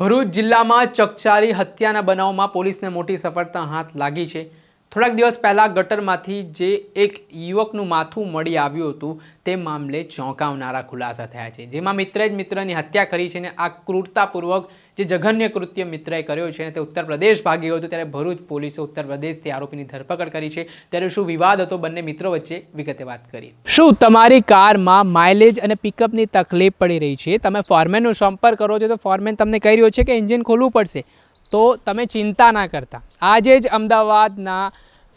ભરૂચ જિલ્લામાં ચકચારી હત્યાના બનાવમાં પોલીસને મોટી સફળતા હાથ લાગી છે. થોડાક દિવસ પહેલાં ગટરમાંથી જે એક યુવકનું માથું મળી આવ્યું હતું, તે મામલે ચોંકાવનારા ખુલાસા થયા છે. જેમાં મિત્રે જ મિત્રની હત્યા કરી છે અને આ ક્રૂરતાપૂર્વક જે જઘન્ય કૃત્ય મિત્રએ કર્યો છે અને તે ઉત્તર પ્રદેશ ભાગી ગયો હતો, ત્યારે ભરૂચ પોલીસે ઉત્તર પ્રદેશથી આરોપીની ધરપકડ કરી છે. ત્યારે શું વિવાદ હતો? બંને મિત્રો વચ્ચે વિગતે વાત કરી શું તમારી કારમાં માઇલેજ અને પિકઅપની તકલીફ પડી રહી છે? તમે ફોરમેનનો સંપર્ક કરો છો તો ફોરમેન તમને કહી રહ્યો છે કે એન્જિન ખોલવું પડશે. તો તમે ચિંતા ના કરતા. આજે જ અમદાવાદના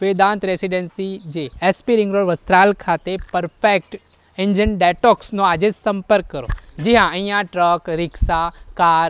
વેદાંત રેસિડેન્સી જે એસપી રિંગ રોડ વસ્ત્રાલ ખાતે પરફેક્ટ એન્જિન ડેટોક્સનો આજે જ સંપર્ક કરો. જી હા, અહીંયા ટ્રક રિક્ષા કાર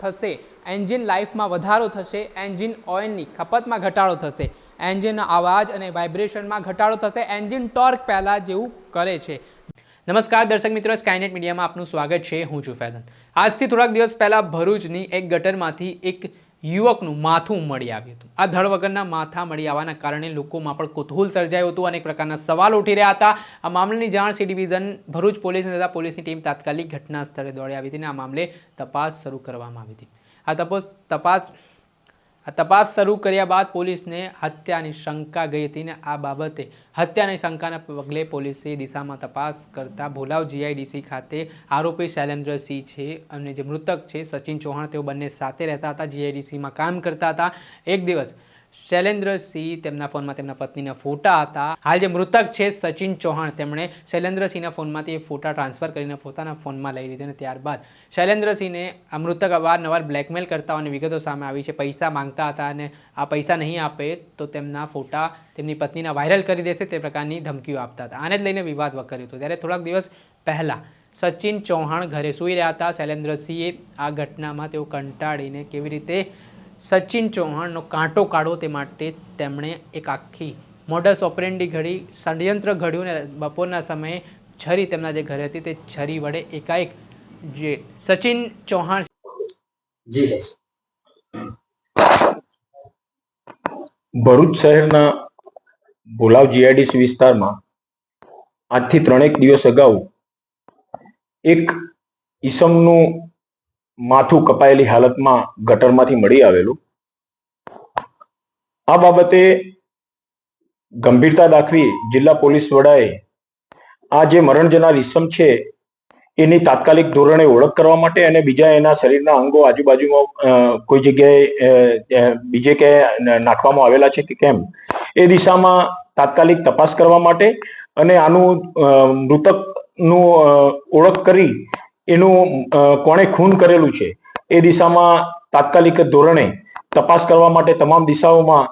થશે. એન્જિન લાઈફમાં વધારો થશે. એન્જિન ઓઇલની ખપતમાં ઘટાડો થશે. એન્જિનના અવાજ અને વાઇબ્રેશનમાં ઘટાડો થશે. એન્જિન ટોર્ક પહેલાં જેવું કરે છે. નમસ્કાર દર્શક મિત્રો સ્કાયનેટ મીડિયામાં આપનું સ્વાગત છે. હું છું ફેદન. આજથી થોડાક દિવસ પહેલાં ભરૂચની એક ગટરમાંથી એક યુવકનું માથું મળી આવ્યું હતું. આ ધડ વગરના માથા મળી આવવાના કારણે લોકોમાં પણ કુતૂહલ સર્જાયું હતું અનેક પ્રકારના સવાલ ઉઠી રહ્યા હતા. આ મામલાની જાણ સી ડિવિઝન ભરૂચ પોલીસને થતાં પોલીસની ટીમ તાત્કાલિક ઘટના સ્થળે દોડી આવી હતી અને આ મામલે તપાસ શરૂ કરવામાં આવી હતી. આ તપાસ તપાસ આ તપાસ શરૂ કર્યા બાદ પોલીસને હત્યાની શંકા ગઈ હતી ને આ બાબતે હત્યાની શંકાના પગલે પોલીસે દિશામાં તપાસ કરતા ભોલાવ જીઆઈડીસી ખાતે આરોપી શૈલેન્દ્રસિંહ છે અને જે મૃતક છે સચિન ચૌહાણ તેઓ બંને સાથે રહેતા હતા, જીઆઈડીસીમાં કામ કરતા હતા. એક દિવસ શૈલેન્દ્રસિંહ તેમના ફોનમાં તેમના પત્નીના ફોટા હતા. હાલ જે મૃતક છે સચિન ચૌહાણ, તેમણે શૈલેન્દ્રસિંહના ફોનમાંથી એ ફોટા ટ્રાન્સફર કરીને પોતાના ફોનમાં લઈ લીધા અને ત્યારબાદ શૈલેન્દ્રસિંહને આ મૃતક અવારનવાર બ્લેકમેલ કરતા હોવાની વિગતો સામે આવી છે. પૈસા માંગતા હતા અને આ પૈસા નહીં આપે તો તેમના ફોટા તેમની પત્નીના વાયરલ કરી દેશે તે પ્રકારની ધમકીઓ આપતા હતા. આને જ લઈને વિવાદ વકર્યો હતો. ત્યારે થોડાક દિવસ પહેલાં સચિન ચૌહાણ ઘરે સૂઈ રહ્યા હતા. શૈલેન્દ્રસિંહે આ ઘટનામાં તેઓ કંટાળીને કેવી રીતે સચિન ચૌહાણનો કાંટો કાઢો તે માટે તેમણે એક આખી મોડસ ઓપરેન્ડી ઘડી ષડયંત્ર ઘડ્યું ને બપોરના સમયે છરી તેમના જે ઘરે હતી તે છરી વડે એકાએક જે સચિન ચૌહાણ જી ભરૂચ શહેરના ભોલાવ જીઆઈડીસી વિસ્તારમાં આજથી ત્રણેક દિવસ અગાઉ એક ઈસમનું માથું કપાયેલી હાલતમાં ગટરમાંથી મળી આવેલું. આ બાબતે ગંભીરતા દાખવી જિલ્લા પોલીસ વડાએ આ જે મરણ જનાર ઇસમ છે, એની તાત્કાલિક ધોરણે ઓળખ કરવા માટે અને બીજા એના શરીરના અંગો આજુબાજુમાં કોઈ જગ્યાએ બીજે ક્યાંય નાખવામાં આવેલા છે કે કેમ, એ દિશામાં તાત્કાલિક તપાસ કરવા માટે અને આનું મૃતકનું ઓળખ કરી એનું કોણે ખૂન કરેલું છે, એ દિશામાં તાત્કાલિક ધોરણે તપાસ કરવા માટે તમામ દિશાઓમાં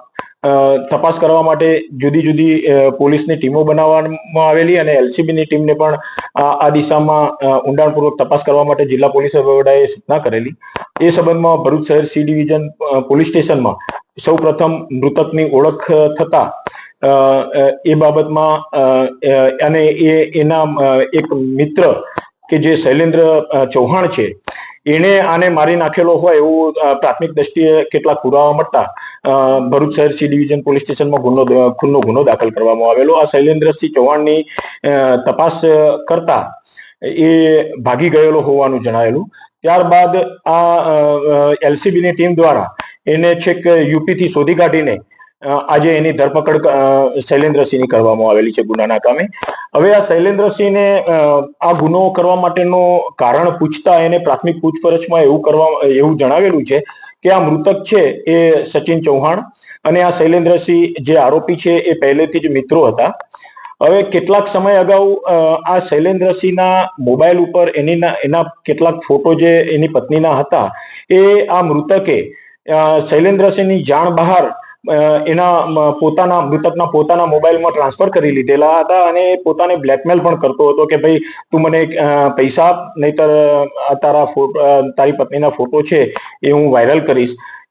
તપાસ કરવા માટે જુદી જુદી પોલીસની ટીમો બનાવવામાં આવેલી અને એલસીબીની ટીમને પણ આ દિશામાં ઊંડાણપૂર્વક તપાસ કરવા માટે જિલ્લા પોલીસ વડાએ સૂચના કરેલી. એ સંબંધમાં ભરૂચ શહેર સી ડિવિઝન પોલીસ સ્ટેશનમાં સૌ પ્રથમ મૃતકની ઓળખ થતા એ બાબતમાં અને એ, એના એક મિત્ર કે જે શૈલેન્દ્ર ચૌહાણ છે, એણે આને મારી નાખેલો હોય એવું પ્રાથમિક દ્રષ્ટિએ કેટલાક પુરાવા મળતા ભરૂચ શહેર સી ડિવિઝન પોલીસ સ્ટેશનમાં ગુનો ખૂનનો ગુનો દાખલ કરવામાં આવેલો. આ શૈલેન્દ્રસિંહ ચૌહાણની તપાસ કરતા એ ભાગી ગયેલો હોવાનું જણાયેલું. ત્યારબાદ આ એલસીબીની ટીમ દ્વારા એને છેક યુપીથી શોધી કાઢીને આજે એની ધરપકડ શૈલેન્દ્રસિંહની કરવામાં આવેલી છે ગુનાના કામે. હવે આ શૈલેન્દ્રસિંહને આ ગુનો કરવા માટેનું કારણ પૂછતા એને પ્રાથમિક પૂછપરછમાં એવું કરવા, એવું જણાવેલું છે કે આ મૃતક છે એ સચિન ચૌહાણ અને આ શૈલેન્દ્રસિંહ જે આરોપી છે એ પહેલેથી જ મિત્રો હતા. હવે કેટલાક સમય અગાઉ આ શૈલેન્દ્રસિંહના મોબાઈલ ઉપર એની એના કેટલાક ફોટો જે એની પત્નીના હતા એ આ મૃતકે શૈલેન્દ્રસિંહની જાણ બહાર એના પોતાના, મૃતકના પોતાના મોબાઈલમાં ટ્રાન્સફર કરી લીધેલા હતા અને પોતાને બ્લેકમેલ પણ કરતો હતો કે ભાઈ, તું મને પૈસા આપ નહીતર તારા તારી પત્નીના ફોટો છે એ હું વાયરલ કરીશ.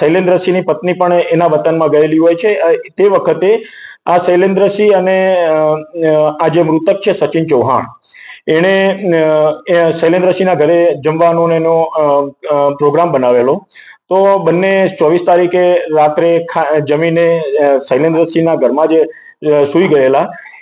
શૈલેન્દ્રસિંહની પત્ની પણ એના વતનમાં ગયેલી હોય છે. તે વખતે આ શૈલેન્દ્રસિંહ અને આ જે મૃતક છે સચિન ચૌહાણ, એણે શૈલેન્દ્રસિંહના ઘરે જમવાનો એનો પ્રોગ્રામ બનાવેલો. તો બંને ચોવીસ તારીખે રાત્રે જમીને શૈલેન્દ્રસિંહના ઘરમાં જે સૂઈ ગયેલા.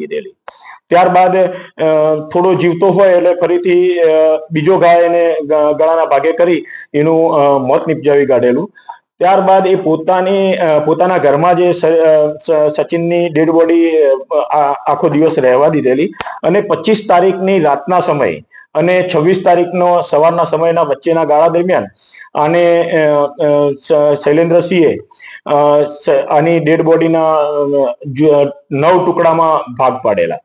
દીધેલી. ત્યારબાદ થોડો જીવતો હોય એટલે ફરીથી બીજો ગાય એને ગળાના ભાગે કરી એનું મોત નિપજાવી કાઢેલું. ત્યારબાદ એ પોતાની પોતાના ઘરમાં જે સચિનની ડેડ બોડી આખો દિવસ રહેવા દીધેલી અને પચીસ તારીખની રાતના સમયે અને છવ્વીસ તારીખનો સવારના સમયના વચ્ચેના ગાળા દરમિયાન આને અ, અ, શ- શૈલેન્દ્રસિંહે આની ડેડ બોડીના નવ ટુકડામાં ભાગ પાડેલા.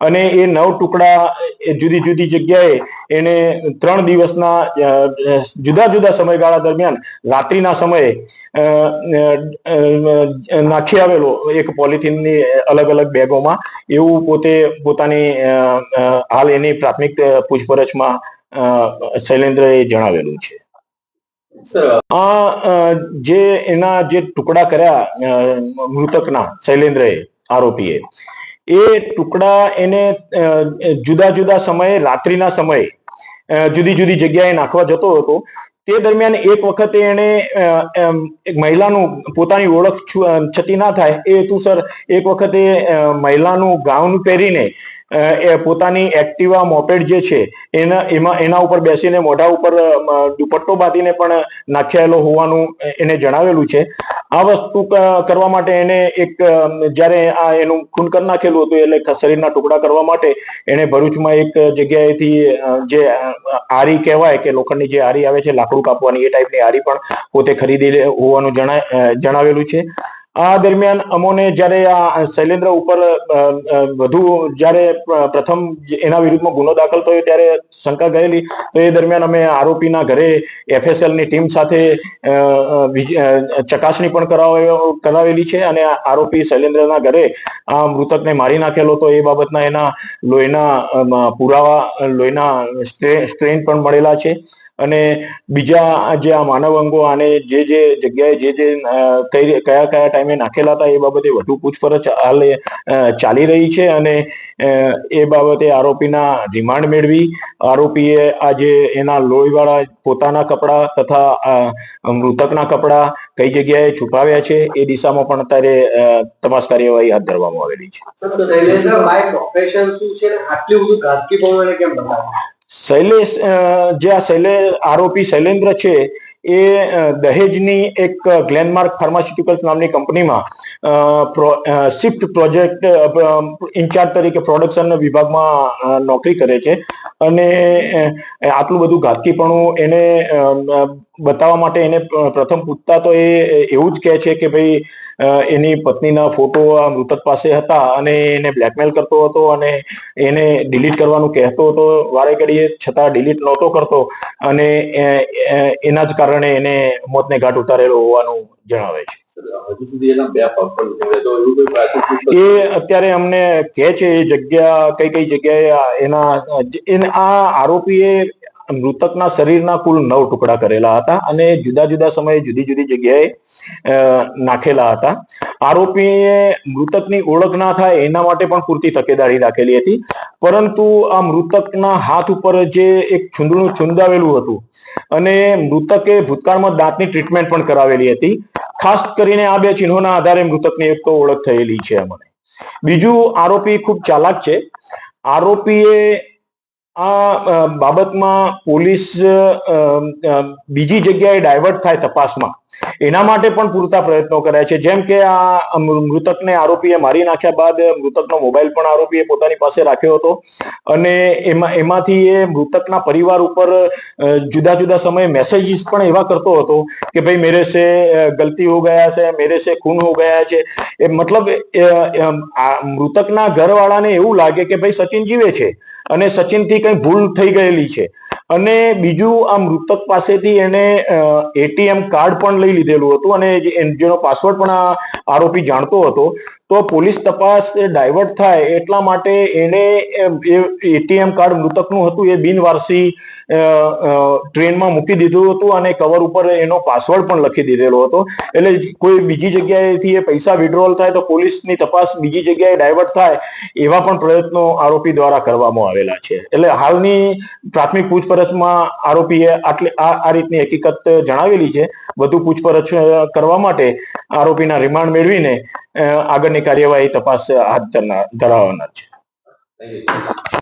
અને એ નવ ટુકડા જુદી જુદી જગ્યાએ એને ત્રણ દિવસના જુદા જુદા સમયગાળા દરમિયાન રાત્રિના સમયે નાખી આવેલો એક પોલિથીનની અલગ અલગ બેગોમાં. એવું પોતે પોતાની હાલ એની પ્રાથમિક અ, અ, શૈલેન્દ્રએ જણાવેલું છે. આ જે એના જે ટુકડા કર્યા મૃતકના શૈલેન્દ્રએ આરોપીએ એ ટુકડા એને જુદા જુદા સમયે રાત્રિના સમયે જુદી જુદી જગ્યાએ નાખવા જતો હતો. તે દરમિયાન એક વખતે એક મહિલાનું પોતાની ઓળખ છતી ના થાય. એ હેતુસર એક વખતે મહિલાનું ગાઉન પહેરીને એ પોતાની એક્ટિવા મોપેડ જે છે, એના, એમાં, એના ઉપર બેસીને, મોઢા ઉપર દુપટ્ટો બાંધીને પણ નાખ્યાયેલો હોવાનું એને જણાવેલું છે. આ વસ્તુ કરવા માટે એને એક જ્યારે આ એનું ખૂન કરી નાખેલું હતું, એટલે શરીરના ટુકડા કરવા માટે એને ભરૂચમાં એક જગ્યાએથી જે આરી કહેવાય કે લોખંડની જે આરી આવે છે, લાકડું કાપવાની એ ટાઈપની આરી પણ પોતે ખરીદી હોવાનું જણાવેલું છે. આ દરમિયાન અમોને જ્યારે આ શૈલેન્દ્ર ઉપર વધુ જ્યારે પ્રથમ એના વિરુદ્ધમાં ગુનો દાખલ થયો ત્યારે શંકા ગયેલી, તો એ દરમિયાન અમે આરોપીના ઘરે એફએસએલની ટીમ સાથે ચકાસણી પણ કરાવે- કરાવેલી છે અને આરોપી શૈલેન્દ્રના ઘરે આ મૃતકને મારી નાખેલો, તો એ બાબતના એના લોહીના પુરાવા, લોહીના સ્ટ્રેન પણ મળેલા છે. અને બીજા જે આ માનવ અંગો આને જે જે જગ્યાએ જે જે કયા કયા ટાઈમે નાખેલા હતા એ બાબતે વધુ પૂછપરછ હાલ ચાલી રહી છે અને એ બાબતે આરોપીના રિમાન્ડ મેળવી. આરોપીએ આજે એના લોહીવાળા પોતાના કપડાં તથા મૃતકના કપડાં કઈ જગ્યાએ છુપાવ્યા છે એ દિશામાં પણ અત્યારે તપાસ કાર્યવાહી હાથ ધરવામાં આવેલી છે. શૈલેષ જે આ શૈલે આરોપી શૈલેન્દ્ર છે એ દહેજની એક ગ્લેનમાર્ક ફાર્માસ્યુટિકલ્સ નામની કંપનીમાં શિફ્ટ પ્રોજેક્ટ ઇન્ચાર્જ તરીકે પ્રોડક્શન વિભાગમાં નોકરી કરે છે. અને આટલું બધું ઘાતકીપણું એને બતાવવા માટે એને પ્રથમ પૂછતા તો એ એવું જ કહે છે કે ભાઈ એની પત્નીના ફોટો આ મૃતક પાસે હતા અને એને બ્લેકમેલ કરતો હતો અને એને ડિલીટ કરવાનું કહેતો હતો. વારે ઘડીએ છતાં ડિલીટ નહોતો કરતો અને એના જ કારણે એને મોતને ઘાટ ઉતારેલો હોવાનું જણાવે છે. એ અત્યારે અમને કહે છે, એ જગ્યા, કઈ કઈ જગ્યાએ એના આ આરોપીએ મૃતકના શરીરના કુલ નવ ટુકડા કરેલા હતા અને જુદા જુદા સમયે જુદી જુદી જગ્યાએ નાખેલા હતા. આરોપીએ મૃતકની ઓળખ ના થાય એના માટે પણ પૂરતી તકેદારી રાખેલી હતી, પરંતુ આ મૃતકના હાથ ઉપર જે એક છુંદડું છુંદાવેલું હતું અને મૃતકે ભૂતકાળમાં દાંતની ટ્રીટમેન્ટ પણ કરાવેલી હતી. ખાસ કરીને આ બે ચિહ્નોના આધારે મૃતકની એક તો ઓળખ થયેલી છે મને બીજું આરોપી ખૂબ ચાલાક છે. આરોપીએ આ બાબતમાં પોલીસ બીજી જગ્યાએ ડાયવર્ટ થાય તપાસમાં. એના માટે પણ પૂરતા પ્રયત્નો કર્યા છે. જેમ કે આ મૃતકને આરોપીએ મારી નાખ્યા બાદ મૃતકનો મોબાઈલ પણ આરોપીએ પોતાની પાસે રાખ્યો હતો. અને એમાં, એમાંથી એ મૃતકના પરિવાર ઉપર જુદા જુદા સમયે મેસેજીસ પણ એવા કરતો હતો કે ભાઈ મેરે સે ગલતી હો ગયા છે, મેરે સે ખૂન હો ગયા છે. એ મતલબ મૃતકના ઘરવાળાને એવું લાગે કે ભાઈ સચિન જીવે છે અને સચિનથી કંઈ ભૂલ થઈ ગયેલી છે. અને બીજું, આ મૃતક પાસેથી એને એટીએમ કાર્ડ પણ લઈ લીધેલું હતું અને જેનો પાસવર્ડ પણ આ આરોપી જાણતો હતો. તો પોલીસ તપાસ ડાયવર્ટ થાય એટલા માટે એને એટીએમ કાર્ડ મૃતકનું હતું એ બિનવારસી ટ્રેનમાં મૂકી દીધું હતું અને કવર ઉપર એનો પાસવર્ડ પણ લખી દીધેલો હતો. એટલે કોઈ બીજી જગ્યાએથી એ પૈસા વિડ્રોલ થાય તો પોલીસની તપાસ બીજી જગ્યાએ ડાયવર્ટ થાય એવા પણ પ્રયત્નો આરોપી દ્વારા કરવામાં આવેલા છે. એટલે હાલની પ્રાથમિક પૂછપરછમાં આરોપીએ આટલી આ આ રીતની હકીકત જણાવેલી છે. વધુ પૂછપરછ કરવા માટે આરોપીના રિમાન્ડ મેળવીને આગળની કાર્યવાહી તપાસ હાથ ધરનાર ધરાવવાના છે.